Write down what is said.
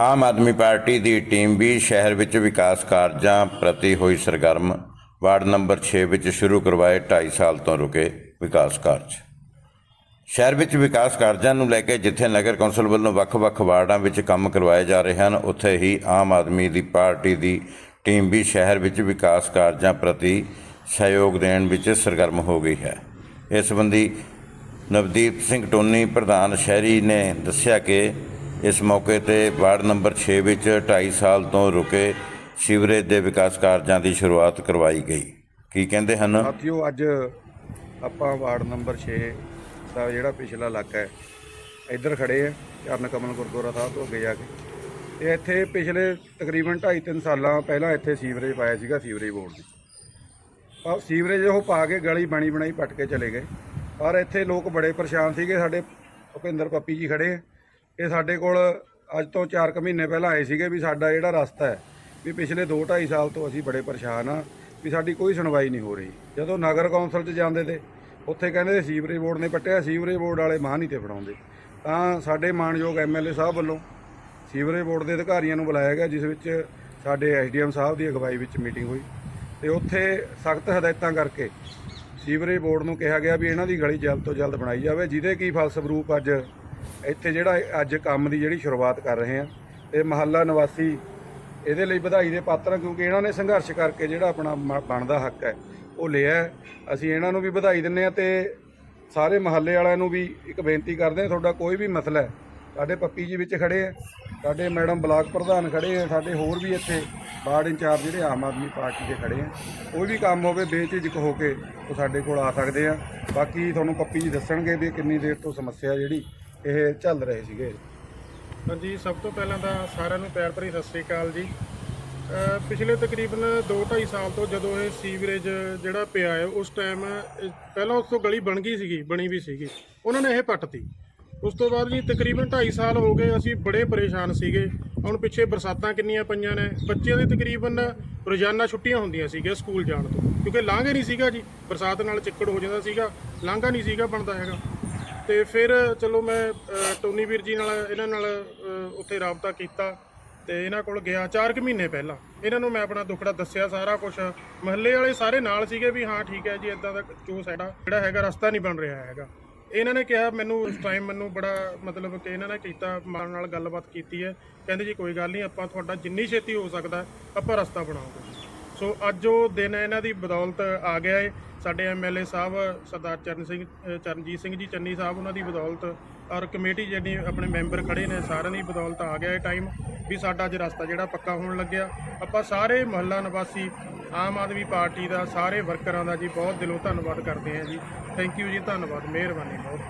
Aam Aadmi party ਦੀ team ਵੀ ਸ਼ਹਿਰ ਵਿੱਚ ਵਿਕਾਸ ਕਾਰਜਾਂ ਪ੍ਰਤੀ ਹੋਈ ਸਰਗਰਮ, ਵਾਰਡ ਨੰਬਰ 6 ਵਿੱਚ ਸ਼ੁਰੂ ਕਰਵਾਏ 2.5 ਸਾਲ ਤੋਂ ਰੁਕੇ ਵਿਕਾਸ ਕਾਰਜ। ਸ਼ਹਿਰ ਵਿੱਚ ਵਿਕਾਸ ਕਾਰਜਾਂ ਨੂੰ ਲੈ ਕੇ ਜਿੱਥੇ ਨਗਰ ਕੌਂਸਲ ਵੱਲੋਂ ਵੱਖ-ਵੱਖ ਵਾਰਡਾਂ ਵਿੱਚ ਕੰਮ ਕਰਵਾਏ ਜਾ ਰਹੇ ਹਨ, ਉੱਥੇ ਹੀ ਆਮ ਆਦਮੀ ਦੀ ਪਾਰਟੀ ਦੀ ਟੀਮ ਵੀ ਸ਼ਹਿਰ ਵਿੱਚ ਵਿਕਾਸ ਕਾਰਜਾਂ ਪ੍ਰਤੀ ਸਹਿਯੋਗ ਦੇਣ ਵਿੱਚ ਸਰਗਰਮ ਹੋ ਗਈ ਹੈ। ਇਸ ਸੰਬੰਧੀ ਨਵਦੀਪ ਸਿੰਘ ਟੋਨੀ, ਪ੍ਰਧਾਨ ਸ਼ਹਿਰੀ, ਨੇ ਦੱਸਿਆ ਕਿ ਇਸ ਮੌਕੇ ਤੇ ਵਾਰਡ ਨੰਬਰ 6 ਵਿੱਚ 2.5 ਸਾਲ ਤੋਂ ਰੁਕੇ ਸੀਵਰੇਜ ਦੇ ਵਿਕਾਸ ਕਾਰਜਾਂ ਦੀ ਸ਼ੁਰੂਆਤ ਕਰਵਾਈ ਗਈ। ਕੀ ਕਹਿੰਦੇ ਹਨ? ਸਾਥੀਓ, ਅੱਜ ਆਪਾਂ ਵਾਰਡ ਨੰਬਰ 6 ਦਾ ਜਿਹੜਾ ਪਿਛਲਾ ਇਲਾਕਾ ਹੈ, ਇੱਧਰ ਖੜੇ ਆ, ਚਰਨ ਕਮਲ ਗੁਰਦੁਆਰਾ ਸਾਹਿਬ ਤੋਂ ਅੱਗੇ ਜਾ ਕੇ। ਤੇ ਇੱਥੇ ਪਿਛਲੇ ਤਕਰੀਬਨ 2.5-3 ਸਾਲਾਂ ਪਹਿਲਾਂ ਇੱਥੇ ਸੀਵਰੇਜ ਪਾਇਆ ਸੀਗਾ, ਸੀਵਰੇਜ ਬੋਰਡ ਨੇ ਪਰ ਸੀਵਰੇਜ ਉਹ ਪਾ ਕੇ ਗਲੀ ਬਣੀ ਬਣਾਈ ਪੱਟ ਕੇ ਚਲੇ ਗਏ। ਪਰ ਇੱਥੇ ਲੋਕ ਬੜੇ ਪਰੇਸ਼ਾਨ ਸੀਗੇ, ਸਾਡੇ ਭੁਪਿੰਦਰ ਪੱਪੀ ਜੀ ਖੜੇ ਆ। ਇਹ ਸਾਡੇ ਕੋਲ ਅੱਜ ਤੋਂ 4 ਕੁ ਮਹੀਨੇ ਪਹਿਲਾਂ ਆਏ ਸੀਗੇ ਵੀ ਸਾਡਾ ਜਿਹੜਾ ਰਸਤਾ ਹੈ, ਵੀ ਪਿਛਲੇ 2-2.5 ਸਾਲ ਤੋਂ ਅਸੀਂ ਬੜੇ ਪਰੇਸ਼ਾਨ ਆ ਵੀ ਸਾਡੀ ਕੋਈ ਸੁਣਵਾਈ ਨਹੀਂ ਹੋ ਰਹੀ। ਜਦੋਂ ਨਗਰ ਕੌਂਸਲ 'ਚ ਜਾਂਦੇ ਤੇ ਉੱਥੇ ਕਹਿੰਦੇ ਸੀਵਰੇਜ ਬੋਰਡ ਨੇ ਪੱਟਿਆ, ਸੀਵਰੇਜ ਬੋਰਡ ਵਾਲੇ ਮਾਂ ਨਹੀਂ ਤੇ ਫੜਾਉਂਦੇ। ਤਾਂ ਸਾਡੇ ਮਾਨਯੋਗ ਐਮਐਲਏ ਸਾਹਿਬ ਵੱਲੋਂ ਸੀਵਰੇਜ ਬੋਰਡ ਦੇ ਅਧਿਕਾਰੀਆਂ ਨੂੰ ਬੁਲਾਇਆ ਗਿਆ, ਜਿਸ ਵਿੱਚ ਸਾਡੇ ਐਸਡੀਐਮ ਸਾਹਿਬ ਦੀ ਅਗਵਾਈ ਵਿੱਚ ਮੀਟਿੰਗ ਹੋਈ। ਤੇ ਉੱਥੇ ਸਖਤ ਹਦਾਇਤਾਂ ਕਰਕੇ ਸੀਵਰੇਜ ਬੋਰਡ ਨੂੰ ਕਿਹਾ ਗਿਆ ਵੀ ਇਹਨਾਂ ਦੀ ਗਲੀ ਜਲਦ ਤੋਂ ਜਲਦ ਬਣਾਈ ਜਾਵੇ, ਜਿਹਦੇ ਕੀ ਫਲਸਰੂਪ ਅੱਜ ਇੱਥੇ ਜਿਹੜਾ ਅੱਜ ਕੰਮ ਦੀ ਜਿਹੜੀ ਸ਼ੁਰੂਆਤ ਕਰ ਰਹੇ ਆ ਤੇ ਮਹੱਲਾ ਨਿਵਾਸੀ ਇਹਦੇ ਲਈ ਵਧਾਈ ਦੇ ਪਾਤਰ ਆ ਕਿਉਂਕਿ ਇਹਨਾਂ ਨੇ ਸੰਘਰਸ਼ ਕਰਕੇ ਜਿਹੜਾ ਆਪਣਾ ਮ- ਬਣਦਾ ਹੱਕ ਹੈ, ਉਹ ਲਿਆ ਹੈ। ਅਸੀਂ ਇਹਨਾਂ ਨੂੰ ਵੀ ਵਧਾਈ ਦਿੰਨੇ ਆ ਤੇ ਸਾਰੇ ਮਹੱਲੇ ਵਾਲਿਆਂ ਨੂੰ ਵੀ ਇੱਕ ਬੇਨਤੀ ਕਰਦੇ ਆ ਤੁਹਾਡਾ ਕੋਈ ਵੀ ਮਸਲਾ ਹੈ, ਸਾਡੇ ਪੱਪੀ ਜੀ ਵਿੱਚ ਖੜੇ ਆ ਸਾਡੇ ਮੈਡਮ ਬਲਾਕ ਪ੍ਰਧਾਨ ਖੜੇ ਆ ਸਾਡੇ ਹੋਰ ਵੀ ਇੱਥੇ ਵਾਰਡ ਇੰਚਾਰਜ ਜਿਹੜੇ ਆਮ ਆਦਮੀ ਪਾਰਟੀ ਦੇ ਖੜੇ ਆ ਕੋਈ ਵੀ ਕੰਮ ਹੋਵੇ ਬੇਝਿਜਕ ਹੋ ਕੇ ਉਹ ਸਾਡੇ ਕੋਲ ਆ ਸਕਦੇ ਆ ਬਾਕੀ ਤੁਹਾਨੂੰ ਪੱਪੀ ਜੀ ਦੱਸਣਗੇ ਵੀ ਕਿੰਨੀ ਦੇਰ ਤੋਂ ਸਮੱਸਿਆ ਜਿਹੜੀ ਇਹ ਚੱਲ ਰਹੇ ਸੀਗੇ। ਹਾਂਜੀ, ਸਭ ਤੋਂ ਪਹਿਲਾਂ ਤਾਂ ਸਾਰਿਆਂ ਨੂੰ ਪਿਆਰ ਭਰੀ ਸਤਿ ਸ੍ਰੀ ਅਕਾਲ ਜੀ। ਪਿਛਲੇ ਤਕਰੀਬਨ 2-2.5 ਸਾਲ ਤੋਂ ਜਦੋਂ ਇਹ ਸੀਵਰੇਜ ਜਿਹੜਾ ਪਿਆ ਹੈ, ਉਸ ਟਾਈਮ ਪਹਿਲਾਂ ਉਸ ਤੋਂ ਗਲੀ ਬਣ ਗਈ ਸੀਗੀ, ਬਣੀ ਵੀ ਸੀਗੀ। ਉਹਨਾਂ ਨੇ ਇਹ ਪੱਟਤੀ ਉਸ ਤੋਂ ਬਾਅਦ ਜੀ ਤਕਰੀਬਨ 2.5 ਸਾਲ ਹੋ ਗਏ, ਅਸੀਂ ਬੜੇ ਪਰੇਸ਼ਾਨ ਸੀਗੇ। ਹੁਣ ਪਿੱਛੇ ਬਰਸਾਤਾਂ ਕਿੰਨੀਆਂ ਪਈਆਂ ਨੇ। ਬੱਚਿਆਂ ਦੀ ਤਕਰੀਬਨ ਰੋਜ਼ਾਨਾ ਛੁੱਟੀਆਂ ਹੁੰਦੀਆਂ ਸੀਗੀਆਂ ਸਕੂਲ ਜਾਣ ਤੋਂ। ਕਿਉਂਕਿ ਲਾਂਘੇ ਨਹੀਂ ਸੀਗਾ ਜੀ। ਬਰਸਾਤ ਨਾਲ ਚਿੱਕੜ ਹੋ ਜਾਂਦਾ ਸੀਗਾ। ਲਾਂਘਾ ਨਹੀਂ ਸੀਗਾ ਬਣਦਾ ਹੈਗਾ। ਤੇ ਫਿਰ ਚਲੋ ਮੈਂ ਅ, ਟੋਨੀ ਵੀਰ ਜੀ ਨਾਲ ਇਹਨਾਂ ਨਾਲ ਅ, ਉੱਥੇ ਰਾਬਤਾ ਕੀਤਾ ਤੇ ਇਹਨਾਂ ਕੋਲ ਗਿਆ 4 ਕੁ ਮਹੀਨੇ ਪਹਿਲਾਂ। ਇਹਨਾਂ ਨੂੰ ਮੈਂ ਆਪਣਾ ਦੁੱਖੜਾ ਦੱਸਿਆ ਸਾਰਾ ਕੁਝ ਮਹੱਲੇ ਵਾਲੇ ਸਾਰੇ ਨਾਲ ਸੀਗੇ ਵੀ ਹਾਂ ਠੀਕ ਹੈ ਜੀ ਇਦਾਂ ਦਾ ਜੋ ਸਾਡਾ ਜਿਹੜਾ ਹੈਗਾ ਰਸਤਾ ਨਹੀਂ ਬਣ ਰਿਹਾ ਹੈਗਾ। ਇਹਨਾਂ ਨੇ ਕਿਹਾ ਮੈਨੂੰ ਉਸ ਟਾਈਮ ਮੈਨੂੰ ਬੜਾ ਮਤਲਬ ਕਿ ਇਹਨਾਂ ਨੇ ਕੀਤਾ ਮਾਨ ਨਾਲ ਗੱਲਬਾਤ ਕੀਤੀ ਹੈ। ਕਹਿੰਦੇ ਜੀ ਕੋਈ ਗੱਲ ਨਹੀਂ ਆਪਾਂ ਤੁਹਾਡਾ ਜਿੰਨੀ ਛੇਤੀ ਹੋ ਸਕਦਾ ਆਪਾਂ ਰਸਤਾ ਬਣਾਉਂਗੇ ਸੋ ਅੱਜ ਉਹ ਦਿਨ ਇਹਨਾਂ ਦੀ ਬਦੌਲਤ ਆ ਗਿਆ ਏ। ਸਾਡੇ ਐਮਐਲਏ ਸਾਹਿਬ ਸਰਦਾਰ ਚਰਨ ਸਿੰਘ ਚਰਨਜੀਤ ਸਿੰਘ ਜੀ, ਚੰਨੀ ਸਾਹਿਬ, ਉਹਨਾਂ ਦੀ ਬਦੌਲਤ ਔਰ ਕਮੇਟੀ ਜਿਹੜੀ ਆਪਣੇ ਮੈਂਬਰ ਖੜੇ ਨੇ, ਸਾਰਿਆਂ ਦੀ ਬਦੌਲਤ ਆ ਗਿਆ ਇਹ ਟਾਈਮ ਵੀ ਸਾਡਾ ਅੱਜ ਰਸਤਾ ਜਿਹੜਾ ਪੱਕਾ ਹੋਣ ਲੱਗਿਆ। ਆਪਾਂ ਸਾਰੇ ਮਹੱਲਾ ਨਿਵਾਸੀ, ਆਮ ਆਦਮੀ ਪਾਰਟੀ ਦਾ, ਸਾਰੇ ਵਰਕਰਾਂ ਦਾ ਜੀ ਬਹੁਤ ਦਿਲੋਂ ਧੰਨਵਾਦ ਕਰਦੇ ਹਾਂ ਜੀ। ਥੈਂਕ ਯੂ ਜੀ, ਧੰਨਵਾਦ, ਮਿਹਰਬਾਨੀ ਬਹੁਤ।